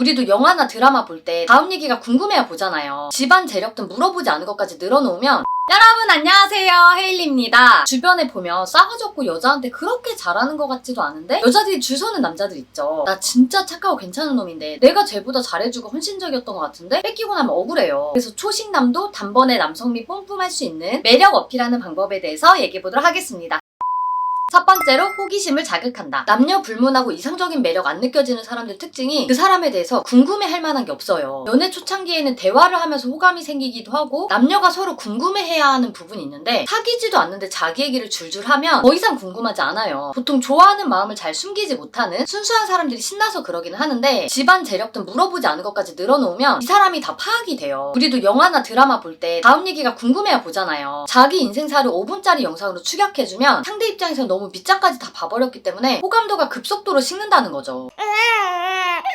우리도 영화나 드라마 볼 때 다음 얘기가 궁금해야 보잖아요. 집안 재력 등 물어보지 않은 것까지 늘어놓으면 여러분 안녕하세요 헤일리입니다. 주변에 보면 싸가지 없고 여자한테 그렇게 잘하는 것 같지도 않은데 여자들이 줄 서는 남자들 있죠. 나 진짜 착하고 괜찮은 놈인데 내가 쟤보다 잘해주고 헌신적이었던 것 같은데 뺏기고 나면 억울해요. 그래서 초식남도 단번에 남성미 뿜뿜할 수 있는 매력 어필하는 방법에 대해서 얘기해보도록 하겠습니다. 첫 번째로 호기심을 자극한다. 남녀 불문하고 이상적인 매력 안 느껴지는 사람들 특징이 그 사람에 대해서 궁금해 할 만한 게 없어요. 연애 초창기에는 대화를 하면서 호감이 생기기도 하고 남녀가 서로 궁금해해야 하는 부분이 있는데 사귀지도 않는데 자기 얘기를 줄줄 하면 더 이상 궁금하지 않아요. 보통 좋아하는 마음을 잘 숨기지 못하는 순수한 사람들이 신나서 그러기는 하는데 집안 재력 등 물어보지 않은 것까지 늘어놓으면 이 사람이 다 파악이 돼요. 우리도 영화나 드라마 볼 때 다음 얘기가 궁금해야 보잖아요. 자기 인생사를 5분짜리 영상으로 추격해주면 상대 입장에서 너무 밑장까지 다 봐버렸기 때문에 호감도가 급속도로 식는다는 거죠.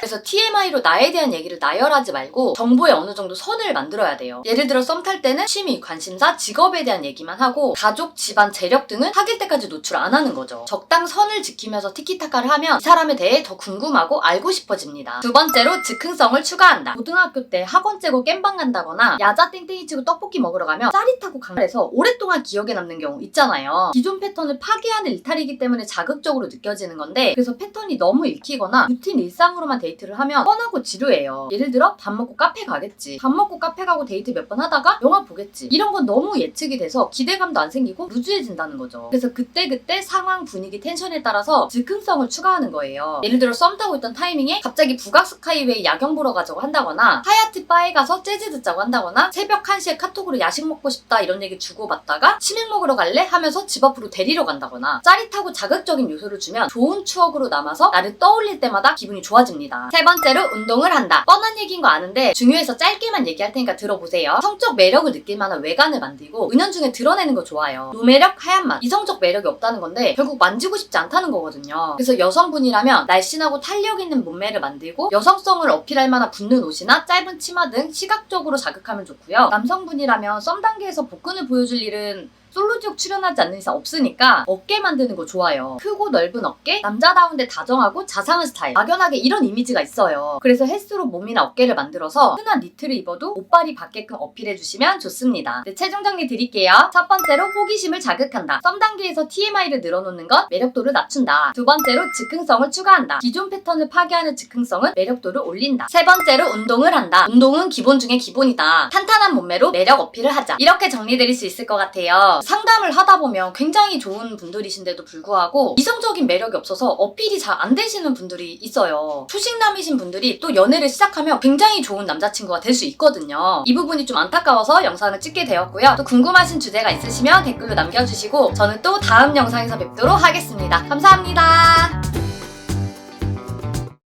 그래서 TMI로 나에 대한 얘기를 나열하지 말고 정보에 어느 정도 선을 만들어야 돼요. 예를 들어 썸 탈 때는 취미, 관심사, 직업에 대한 얘기만 하고 가족, 집안, 재력 등은 사귈 때까지 노출 안 하는 거죠. 적당 선을 지키면서 티키타카를 하면 이 사람에 대해 더 궁금하고 알고 싶어집니다. 두 번째로 즉흥성을 추가한다. 고등학교 때 학원 째고 깸방 간다거나 야자 땡땡이 치고 떡볶이 먹으러 가면 짜릿하고 강해서 오랫동안 기억에 남는 경우 있잖아요. 기존 패턴을 파괴하는 일탈이기 때문에 자극적으로 느껴지는 건데 그래서 패턴이 너무 읽히거나 루틴 일상으로만 데이트를 하면 뻔하고 지루해요. 예를 들어 밥 먹고 카페 가겠지. 밥 먹고 카페 가고 데이트 몇 번 하다가 영화 보겠지. 이런 건 너무 예측이 돼서 기대감도 안 생기고 루즈해진다는 거죠. 그래서 그때그때 상황, 분위기, 텐션에 따라서 즉흥성을 추가하는 거예요. 예를 들어 썸 타고 있던 타이밍에 갑자기 북악 스카이웨이 야경 보러 가자고 한다거나 하얏트 바에 가서 재즈 듣자고 한다거나 새벽 1시에 카톡으로 야식 먹고 싶다 이런 얘기 주고받다가 치맥 먹으러 갈래? 하면서 집 앞으로 데리러 간다거나 짜릿하고 자극적인 요소를 주면 좋은 추억으로 남아서 나를 떠올릴 때마다 기분이 좋아집니다. 세 번째로 운동을 한다. 뻔한 얘기인 거 아는데 중요해서 짧게만 얘기할 테니까 들어보세요. 성적 매력을 느낄 만한 외관을 만들고 은연중에 드러내는 거 좋아요. 무매력, 하얀 맛. 이성적 매력이 없다는 건데 결국 만지고 싶지 않다는 거거든요. 그래서 여성분이라면 날씬하고 탄력 있는 몸매를 만들고 여성성을 어필할 만한 붙는 옷이나 짧은 치마 등 시각적으로 자극하면 좋고요. 남성분이라면 썸 단계에서 복근을 보여줄 일은 솔로 지옥 출연하지 않는 이상 없으니까 어깨 만드는 거 좋아요. 크고 넓은 어깨, 남자다운데 다정하고 자상한 스타일. 막연하게 이런 이미지가 있어요. 그래서 헬스로 몸이나 어깨를 만들어서 흔한 니트를 입어도 옷발이 받게끔 어필해주시면 좋습니다. 네, 최종 정리 드릴게요. 첫 번째로 호기심을 자극한다. 썸 단계에서 TMI를 늘어놓는 것, 매력도를 낮춘다. 두 번째로 즉흥성을 추가한다. 기존 패턴을 파괴하는 즉흥성은 매력도를 올린다. 세 번째로 운동을 한다. 운동은 기본 중에 기본이다. 탄탄한 몸매로 매력 어필을 하자. 이렇게 정리드릴 수 있을 것 같아요. 상담을 하다 보면 굉장히 좋은 분들이신데도 불구하고 이성적인 매력이 없어서 어필이 잘 안 되시는 분들이 있어요. 초식남이신 분들이 또 연애를 시작하면 굉장히 좋은 남자친구가 될 수 있거든요. 이 부분이 좀 안타까워서 영상을 찍게 되었고요. 또 궁금하신 주제가 있으시면 댓글로 남겨주시고 저는 또 다음 영상에서 뵙도록 하겠습니다. 감사합니다.